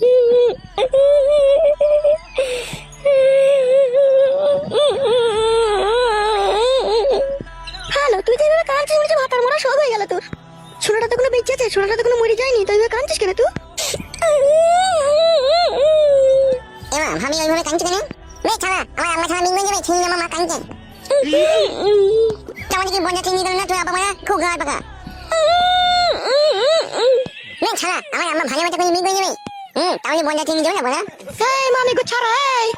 Hello, তুই যে এভাবে কাঁদছিস, মনে ভাতার মরা সব হয়ে গেল তোর। ছোড়াটা তো কোনো বেঁচে আছে ছোড়াটা তো কোনো মরে যায়নি তুই এভাবে কাঁদছিস কেন তুই? এমা, ভাবি ওইভাবে কাঁদছে কেন? রে ছাড়া আমার আম্মা ছাড়া মিঙ্গে যাবে ছিনি আমার মা কাঁদছে আমাদের কি বন্ধা চিনি না তুই আবার মারা খুব গায় পাকা। রে ছাড়া আমার আম্মা ভালো মতো করে মিঙ্গে যাবে। হুম তাহলে বন্ধা চিনি যাবে না বলা এই মামি গো ছাড়া এই।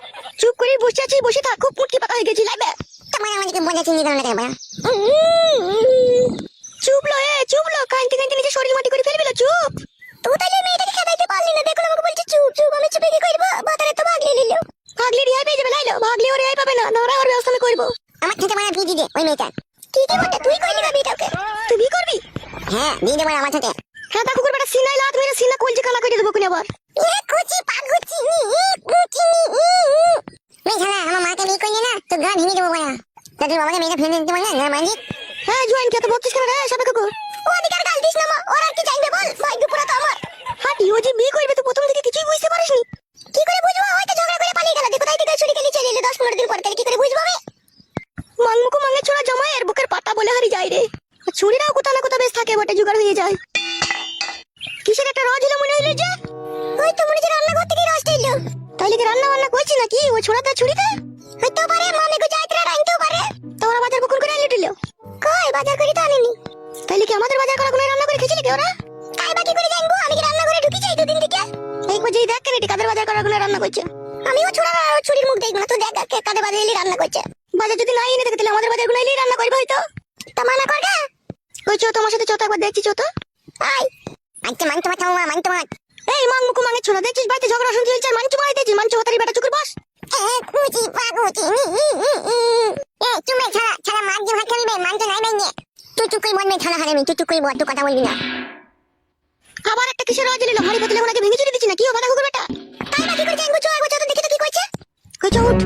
চুপ করে বসে আছিস বসে থাক খুব পুটকি পাতা হয়ে গেছি লাগবে তোমার আমাদেরকে বন্ধা চিনি না কেন বলা চুপ লো এ চুপ লো কাঁদতে কাঁদতে নিজে শরীর মাটি করে ফেলবি চুপ। তুই তাহলে মেয়েটাকে খেদাইতে পারলি না দেখো আমাকে বলছে চুপ চুপ আমি চুপে কি করব বাতারে তো ভাগলে নিল। ভাগলে রিয়াই পেয়ে যাবে লাইলো। ভাগলে ওর রিয়াই পাবে না নরা ওর ব্যবস্থা করব। আমার থেকে মারা ভিজি দে ওই মেয়েটা কি কি বলতে তুই কইলি না বিয়েটাকে তুই করবি? হ্যাঁ দিয়ে দেবো আমার সাথে হ্যাঁ তা কুকুর বেটা সিনাই লাত মেরে সিনা কলজে কানা করে দেবো কোন আবার। এ কুচি পাগুচি নি ই কুচি নি ই ই। মেয়ে ছাড়া আমার মাকে বিয়ে করলি না তো গা ভেঙে দেবো বলা। তা তুই বাবাকে মেয়েটা ফেলে দিতে বল না মাঝি হ্যাঁ জোয়ান কে তো বকছিস কেন রে সাদা কুকুর? ও অধিকার গাল দিস না মা ওরা কি চাইবে বল? ভাগ্য পুরো তো আমার। হাঁটি ও যে বিয়ে করবে তো প্রথম থেকে কিছুই বুঝতে পারিসনি। কি করে বুঝব? হয়তো ঝগড়া করে পালিয়ে গেল। কোথায় থেকে ছুরি খেলে চলে এলো। দশ পনেরো দিন পর তাহলে কি করে বুঝব আমি? মাংমুকু মাঙ্গে ছোড়া জমায় এর বুকের পাতা বলে হারি যায় রে। আর ছুরিটাও কোথা না কোথা বেশ থাকে বটে জোগাড় হয়ে যায়। মনে যে ওই তো মনে হচ্ছে রান্নাঘর থেকে রসটা এলো তাইলে কি রান্না বান্না করছি নাকি ও ছোড়াটা ছুরিতে হইতেও পারে মামে গো যাইতরা রাইতেও পারে তোরা বাজার বকুন করে দিল কই বাজার করে তো আনেনি তাইলে কি আমাদের বাজার করা কোনো রান্না করে খেয়েছিলি কি ওরা তাই বাকি করে জানব আমি কি রান্নাঘরে ঢুকি যাই দুদিন থেকে এই বাজে দেখ কেন এটি কাদের বাজার করা কোনো রান্না করছে আমিও ছোড়া ছুরির মুখ দেখব না তো দেখ কাদের বাজারে এলি রান্না করছে বাজার যদি নাই এনে থাকে তাহলে আমাদের বাজারগুলো এলেই রান্না করবে হয়তো তা মানা কর গা চো তোমার সাথে চো তো একবার দেখছি চো তো আই মানতে মানতে মাথা মা মানতে মাত এই না? দেখছিস বাড়িতে ঝগড়া শুনতে চলছে মাঞ্চু মারাই দিয়েছিস মাঞ্চু হাতারি বেটা চুকুর বস নি ই ই এ তুমি ছাড়া ছাড়া মার যে ভাত খাবি মানতে নাই বাইনে তুই চুপ মন মে ছাড়া হারামি তুই চুপ বল তুই কথা বলবি না। আবার একটা কিসের রজ এলো? হাড়ি বদলে ওনাকে ভেঙে চুরি দিচ্ছি না কি ও বাধা কুকুর বেটা। তাই বাকি করে জানব চো একবার চো তো দেখি তো কি করছে কইছো উঠ।